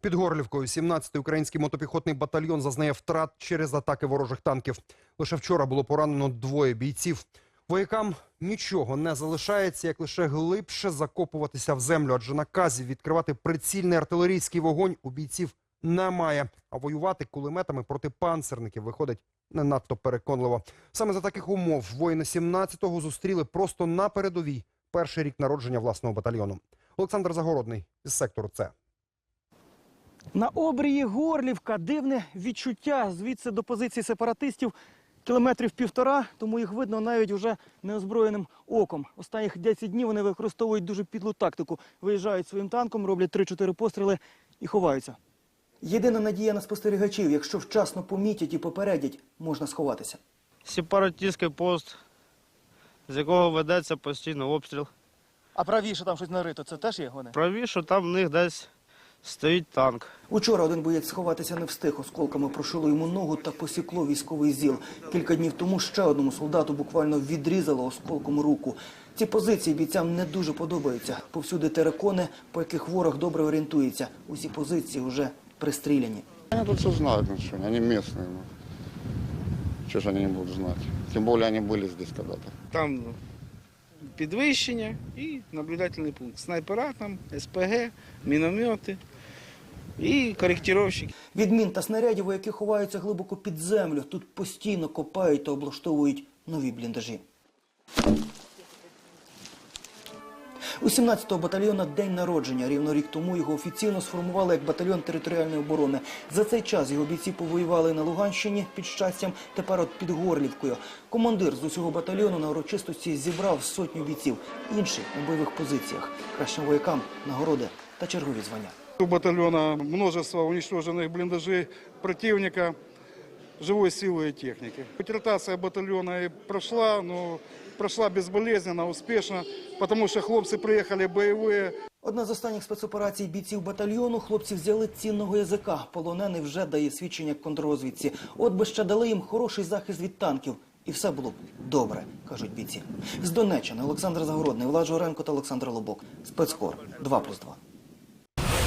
Під Горлівкою 17-й український мотопіхотний батальйон зазнає втрат через атаки ворожих танків. Лише вчора було поранено двоє бійців. Воякам нічого не залишається, як лише глибше закопуватися в землю, адже наказів відкривати прицільний артилерійський вогонь у бійців немає. А воювати кулеметами проти панцерників виходить не надто переконливо. Саме за таких умов воїни 17-го зустріли просто на передовій перший рік народження власного батальйону. Олександр Загородний із сектору С. На обрії Горлівка дивне відчуття звідси до позиції сепаратистів кілометрів півтора, тому їх видно навіть уже неозброєним оком. Останніх 10 днів вони використовують дуже підлу тактику. Виїжджають своїм танком, роблять 3-4 постріли і ховаються. Єдина надія на спостерігачів, якщо вчасно помітять і попередять, можна сховатися. Сепаратистський пост, з якого ведеться постійно обстріл. А правіше там щось нарито, це теж є вони? Правіше там в них десь стоїть танк. Учора один боєць сховатися не встиг. Осколками прошило йому ногу та посікло військовий зіл. Кілька днів тому ще одному солдату буквально відрізало осколком руку. Ці позиції бійцям не дуже подобаються. Повсюди терекони, по яких ворог добре орієнтується. Усі позиції вже пристріляні. Они тут все знают, ну что, они местные. Ну. Чего же они не будут знать? Тем более они были здесь когда-то. Там підвищення і наблюдательний пункт. Снайпера там, СПГ, міномети і коректировщики. Від мін та снарядів, вояки ховаються глибоко під землю. Тут постійно копають та облаштовують нові бліндажі. У 17-го батальйона день народження. Рівно рік тому його офіційно сформували як батальйон територіальної оборони. За цей час його бійці повоювали на Луганщині під щастям, тепер от під Горлівкою. Командир з усього батальйону на урочистості зібрав сотню бійців. Інші на бойових позиціях. Кращим воякам нагороди та чергові звання. У батальона множество уничтоженных блиндажей противника, живой силы и техники. Хоть ротация батальона и прошла, но прошла безболезненно, успешно, потому что хлопцы приехали боевые, Одна з останніх спецоперацій бійців батальйону хлопці взяли цінного язика. Полонений вже дає свідчення контррозвідці. От би ще дали їм хороший захист від танків. І все було б добре, кажуть бійці. З Донеччини Олександр Загородний, Влад Жоренко та Олександр Лобок. Спецкор 2+,2.